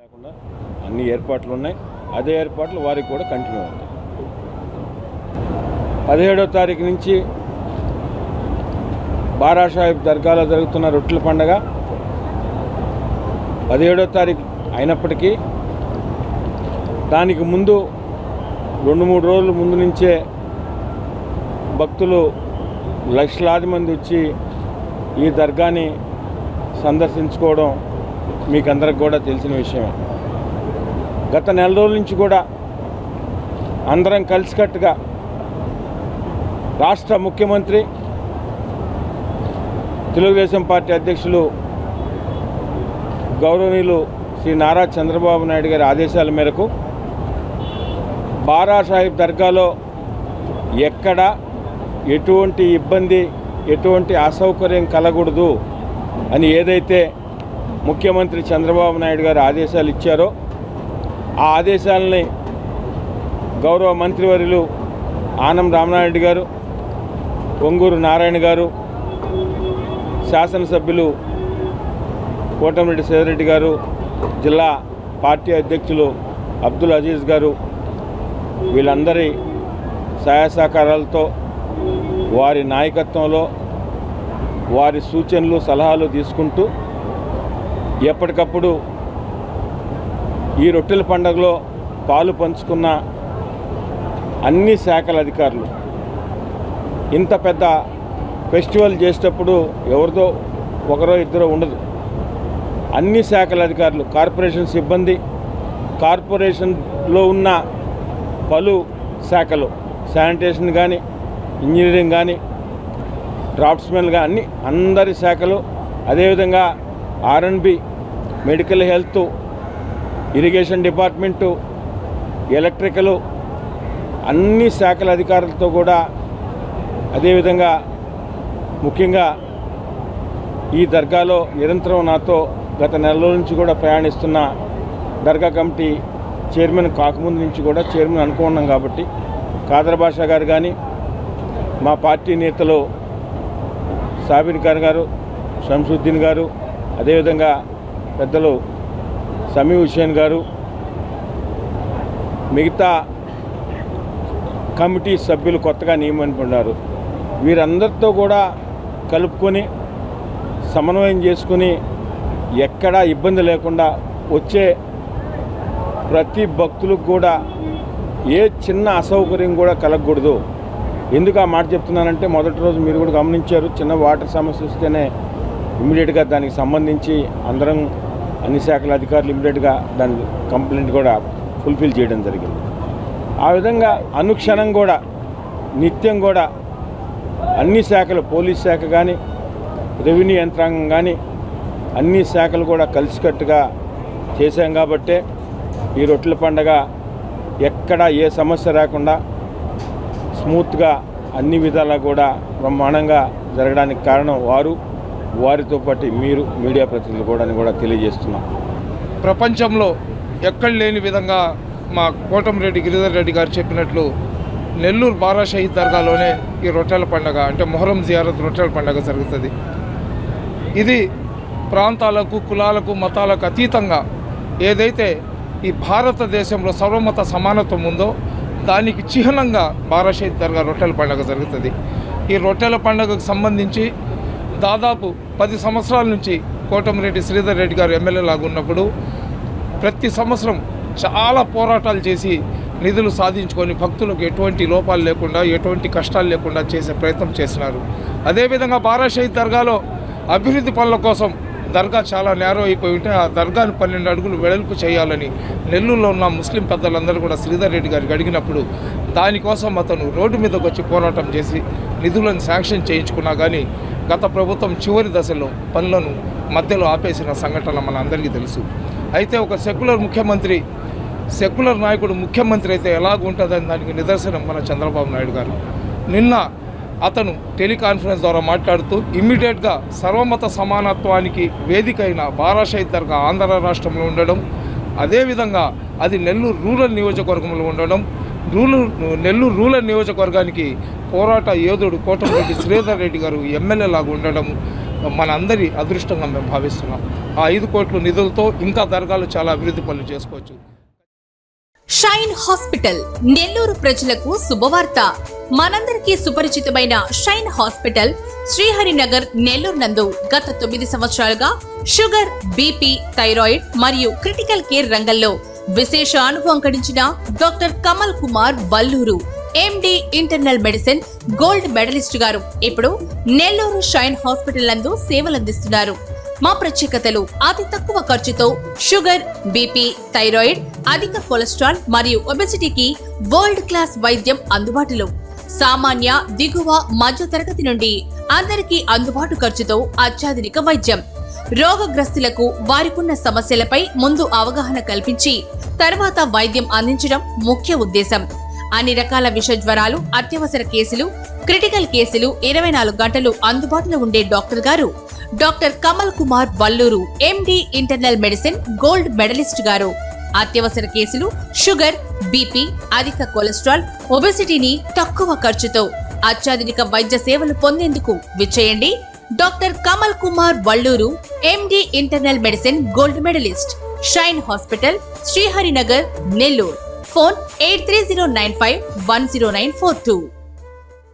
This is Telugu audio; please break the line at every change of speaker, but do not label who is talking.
లేకుండా అన్ని ఏర్పాట్లు ఉన్నాయి. అదే ఏర్పాట్లు వారికి కూడా కంటిన్యూ అవుతాయి. పదిహేడో తారీఖు నుంచి బారాసాహిబ్ దర్గాలో జరుగుతున్న రొట్టెల పండగ పదిహేడో తారీఖు అయినప్పటికీ దానికి ముందు రెండు మూడు రోజుల ముందు నుంచే భక్తులు లక్షలాది మంది వచ్చి ఈ దర్గాని సందర్శించుకోవడం మీకు అందరికి కూడా తెలిసిన విషయమే. గత నెల రోజుల నుంచి కూడా అందరం కలిసికట్టుగా రాష్ట్ర ముఖ్యమంత్రి తెలుగుదేశం పార్టీ అధ్యక్షులు గౌరవనీయులు శ్రీ నారా చంద్రబాబు నాయుడు గారి ఆదేశాల మేరకు బారా సాహిబ్ దర్గాలో ఎక్కడ ఎటువంటి ఇబ్బంది ఎటువంటి అసౌకర్యం కలగూడదు అని ఏదైతే ముఖ్యమంత్రి చంద్రబాబు నాయుడు గారు ఆదేశాలు ఇచ్చారో ఆ ఆదేశాలని గౌరవ మంత్రివర్యులు ఆనం రామనాయుడు గారు ఒంగూరు నారాయణ గారు శాసనసభ్యులు కోటమిరెడ్డి సేదరెడ్డి గారు జిల్లా పార్టీ అధ్యక్షులు అబ్దుల్ అజీజ్ గారు వీళ్ళందరి సహాయ సహకారాలతో వారి నాయకత్వంలో వారి సూచనలు సలహాలు తీసుకుంటూ ఎప్పటికప్పుడు ఈ రొట్టెల పండుగలో పాలు పంచుకున్న అన్ని శాఖల అధికారులు ఇంత పెద్ద ఫెస్టివల్ చేసేటప్పుడు ఎవరిదో ఒకరో ఇద్దరో ఉండదు. అన్ని శాఖల అధికారులు కార్పొరేషన్ సిబ్బంది కార్పొరేషన్లో ఉన్న పలు శాఖలు శానిటేషన్ కానీ ఇంజనీరింగ్ కానీ డ్రాఫ్ట్స్మెన్గా అన్ని అందరి శాఖలు అదేవిధంగా RNB medical health irrigation department electrical అన్ని శాఖల అధికారులతో కూడా అదేవిధంగా ముఖ్యంగా ఈ దర్గాలో నిరంతరం నాతో గత నెల నుంచి కూడా ప్రయాణిస్తున్న దర్గా కమిటీ చైర్మన్ కాకముందు నుంచి కూడా చైర్మన్ అనుకున్నాం కాబట్టి కాదర్ బాషా గారు కానీ మా పార్టీ నేతలు సాబిర్ ఖాన్ గారు షంసుద్దీన్ గారు అదేవిధంగా పెద్దలు సమీ హుసేన్ గారు మిగతా కమిటీ సభ్యులు కొత్తగా నియమనుకున్నారు వీరందరితో కూడా కలుపుకొని సమన్వయం చేసుకుని ఎక్కడా ఇబ్బంది లేకుండా వచ్చే ప్రతి భక్తులకు కూడా ఏ చిన్న అసౌకర్యం కూడా కలగకూడదు. ఎందుకు ఆ మాట చెప్తున్నానంటే మొదటి రోజు మీరు కూడా గమనించారు చిన్న వాటర్ సమస్య వస్తేనే ఇమ్మీడియట్గా దానికి సంబంధించి అందరం అన్ని శాఖల అధికారులు ఇమ్మీడియట్గా దాని కంప్లైంట్ కూడా ఫుల్ఫిల్ చేయడం జరిగింది. ఆ విధంగా అనుక్షణం కూడా నిత్యం కూడా అన్ని శాఖలు పోలీస్ శాఖ కానీ రెవెన్యూ యంత్రాంగం కానీ అన్ని శాఖలు కూడా కలిసికట్టుగా చేశాం కాబట్టే ఈ రొట్టెల పండగ ఎక్కడ ఏ సమస్య రాకుండా స్మూత్గా అన్ని విధాలా కూడా బ్రహ్మాండంగా జరగడానికి కారణం వారు. వారితో పాటు మీరు మీడియా ప్రతినిధులు కూడా అని కూడా తెలియజేస్తున్నాం.
ప్రపంచంలో ఎక్కడ లేని విధంగా మా కోటంరెడ్డి గిరిధర్ రెడ్డి గారు చెప్పినట్లు నెల్లూరు బారా షహీద్ దర్గాలోనే ఈ రొట్టెల పండగ అంటే మొహరం జియారత్ రొట్టెల పండగ జరుగుతుంది. ఇది ప్రాంతాలకు కులాలకు మతాలకు అతీతంగా ఏదైతే ఈ భారతదేశంలో సర్వమత సమానత్వం ఉందో దానికి చిహ్నంగా బారా షహీద్ దర్గా రొట్టెల పండగ జరుగుతుంది. ఈ రొట్టెల పండగకు సంబంధించి దాదాపు పది సంవత్సరాల నుంచి కోటమిరెడ్డి శ్రీధర్ రెడ్డి గారు ఎమ్మెల్యే లాగా ఉన్నప్పుడు ప్రతి సంవత్సరం చాలా పోరాటాలు చేసి నిధులు సాధించుకొని భక్తులకు ఎటువంటి లోపాలు లేకుండా ఎటువంటి కష్టాలు లేకుండా చేసే ప్రయత్నం చేసినారు అదేవిధంగా బారాషహీద్ దర్గాలో అభివృద్ధి పనుల కోసం దర్గా చాలా నేరో అయిపోయి ఉంటే ఆ దర్గాను పన్నెండు అడుగులు వెడల్పు చేయాలని నెల్లూరులో ఉన్న ముస్లిం పెద్దలందరూ కూడా శ్రీధర్ రెడ్డి గారికి అడిగినప్పుడు దానికోసం అతను రోడ్డు మీదకి వచ్చి పోరాటం చేసి నిధులను శాంక్షన్ చేయించుకున్నా కానీ గత ప్రభుత్వం చివరి దశలో పనులను మధ్యలో ఆపేసిన సంఘటన మన అందరికీ తెలుసు. అయితే ఒక సెక్యులర్ ముఖ్యమంత్రి సెక్యులర్ నాయకుడు ముఖ్యమంత్రి అయితే ఎలాగుంటుందని దానికి నిదర్శనం మన చంద్రబాబు నాయుడు గారు. నిన్న అతను టెలికాన్ఫరెన్స్ ద్వారా మాట్లాడుతూ ఇమ్మీడియట్గా సర్వమత సమానత్వానికి వేదిక అయిన దర్గా ఆంధ్ర రాష్ట్రంలో ఉండడం అదేవిధంగా అది నెల్లూరు రూరల్ నియోజకవర్గంలో ఉండడం రూరల్ నెల్లూరు రూరల్ నియోజకవర్గానికి పోరాట యోధుడు కోటమిరెడ్డి శ్రీధర్ రెడ్డి గారు ఎమ్మెల్యే లాగా ఉండడం మనందరి అదృష్టంగా మేము భావిస్తున్నాం. ఆ ఐదు కోట్ల నిధులతో ఇంకా దర్గాలు చాలా అభివృద్ధి పనులు చేసుకోవచ్చు.
షైన్ హాస్పిటల్ నెల్లూరు ప్రజలకు శుభవార్త. మనందరికీ సుపరిచితమైన షైన్ హాస్పిటల్ శ్రీహరినగర్ నెల్లూరు నందు గత తొమ్మిది సంవత్సరాలుగా షుగర్ బీపీ థైరాయిడ్ మరియు క్రిటికల్ కేర్ రంగంలో విశేష అనుభవం గడించిన doctor Kamal Kumar Valluru MD internal medicine gold medalist గారు. ఇప్పుడు నెల్లూరు షైన్ హాస్పిటల్ నందు సేవలందిస్తున్నారు మా ప్రత్యేకతలు అతి తక్కువ ఖర్చుతో షుగర్ బీపీ థైరాయిడ్ అధిక కొలెస్ట్రాల్ మరియు ఒబెసిటీకి వరల్డ్ క్లాస్ వైద్యం అందుబాటులో. సామాన్య దిగువ మధ్య తరగతి నుండి అందరికీ అందుబాటు ఖర్చుతో అత్యాధునిక వైద్యం. రోగగ్రస్తులకు వారికున్న సమస్యలపై ముందు అవగాహన కల్పించి తర్వాత వైద్యం అందించడం ముఖ్య ఉద్దేశం. అన్ని రకాల విష జ్వరాలు అత్యవసర కేసులు క్రిటికల్ కేసులు ఇరవై నాలుగు గంటలు అందుబాటులో ఉండే డాక్టర్ గారు doctor Kamal Kumar Valluru MD internal medicine gold medalist గారు. అత్యవసర కేసులు షుగర్ బీపీ అధిక కొలెస్ట్రాల్ ఒబెసిటీని తక్కువ ఖర్చుతో అత్యాధునిక వైద్య సేవలు పొందేందుకు విచ్చేయండి. Doctor Kamal Kumar Valluru MD internal medicine gold medalist Shine Hospital Sriharinagar Nellore. Phone eight three zero nine five one zero nine four two.